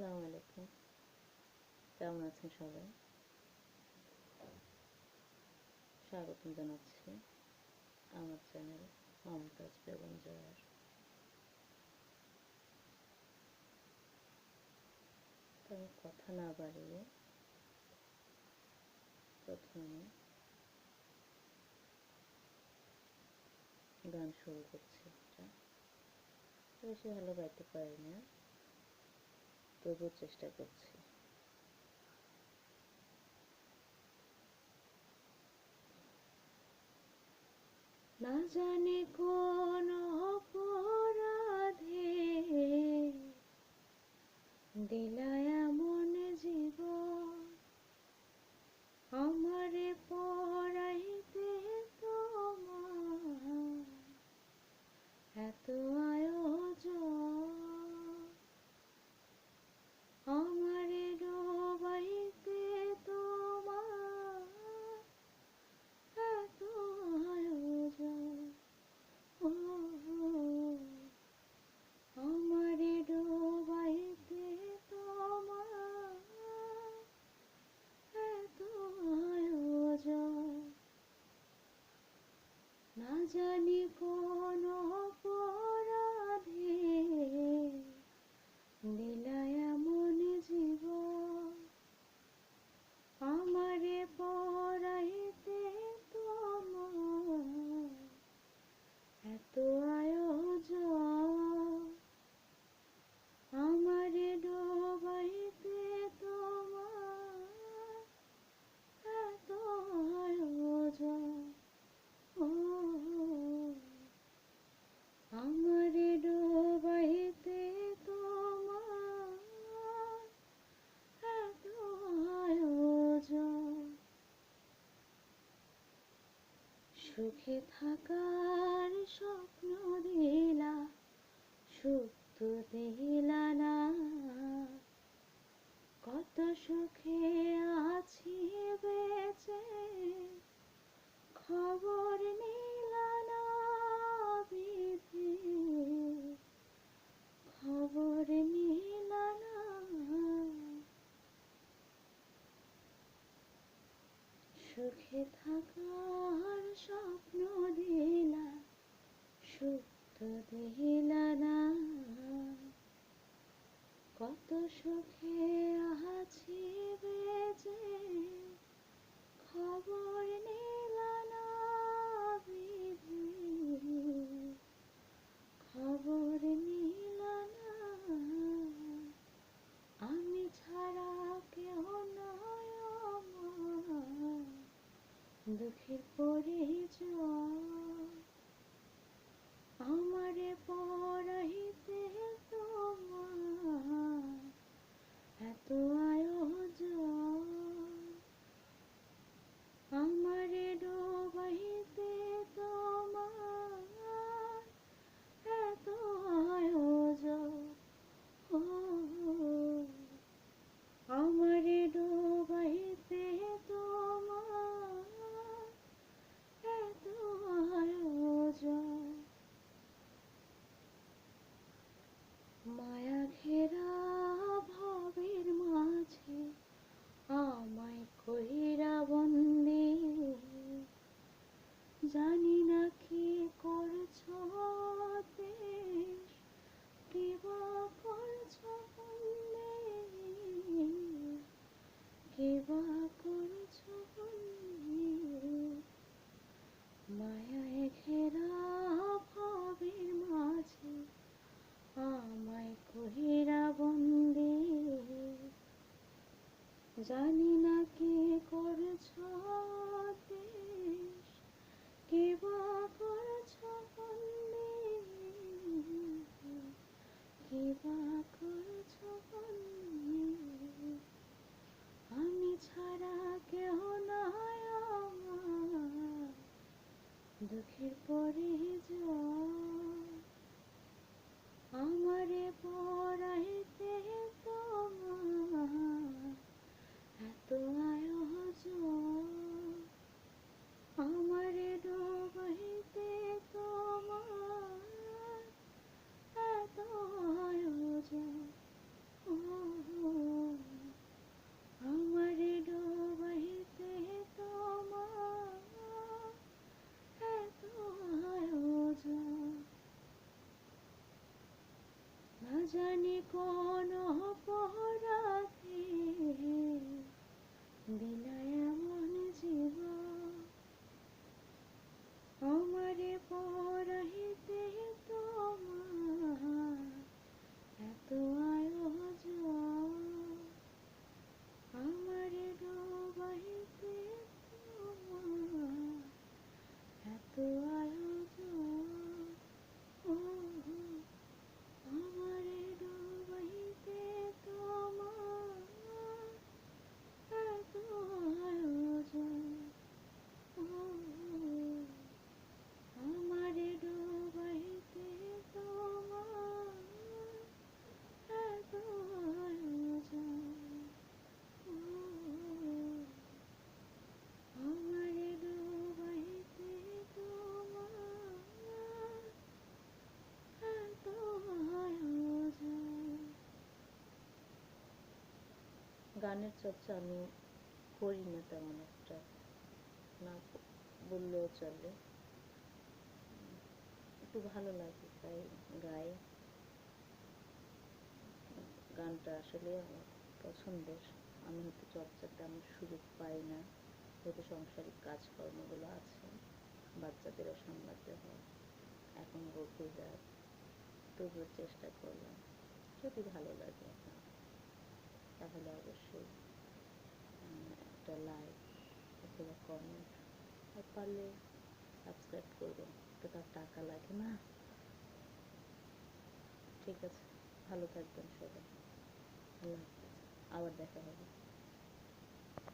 আসসালামু আলাইকুম কেমন আছেন সবাই স্বাগতম জানাচ্ছি আমার চ্যানেল মমতাজ বেগম জয়ার আমি কথা না বাড়িয়ে প্রথমে গান শুরু করছি একটা বেশি ভালো গাইতে পারি না তবুও চেষ্টা করছি। না জানি কোন অপরাধে দিলায় এমন জীবন আমারে পড়াইতে তোমার এত আয়োজন আমারে ডোবাইতে তোমার এত আয়োজন ও আমারে ডোবাইতে তোমার এত আয়োজন না জানি কোন অপরাধে দিলায় এমন জীবন আমারে পড়াইতে তোমার এত আয়োজন আমারে ডোবাইতে তোমার এত আয়োজন ও আমারে ডোবাইতে তোমার এত আয়োজন সুখে থাকার স্বপ্ন দিলা সুখ দিলা না। কত সুখে আছি বেঁচে খবর নিলা না বিধি খবর নিলা না সুখে থাকার স্বপ্ন দিলা, সুখ দিলা না। কত সুখে আছি বেজে খবর নিলা না বিধি। খবর নিলা গানের চর্চা আমি করি না তেমন একটা। না বললেও চলে। একটু ভালো লাগে তাই গাই। গানটা আসলে আমার পছন্দের। আমি হয়তো চর্চা তেমন সুযোগ পাই না। যেহেতু সংসারিক কাজকর্মগুলো আছে, বাচ্চাদেরও সামলাতে হয়। এখন গভীর রাত। তবুও চেষ্টা করলাম। যদি ভালো লাগে। তাহলে অবশ্যই একটা লাইক অথবা কমেন্ট আর পারলে সাবস্ক্রাইব করবেন। তো তার টাকা লাগে না? ঠিক আছে, ভালো থাকবেন সবাই। আল্লাহ হাফেজ। আবার দেখা হবে।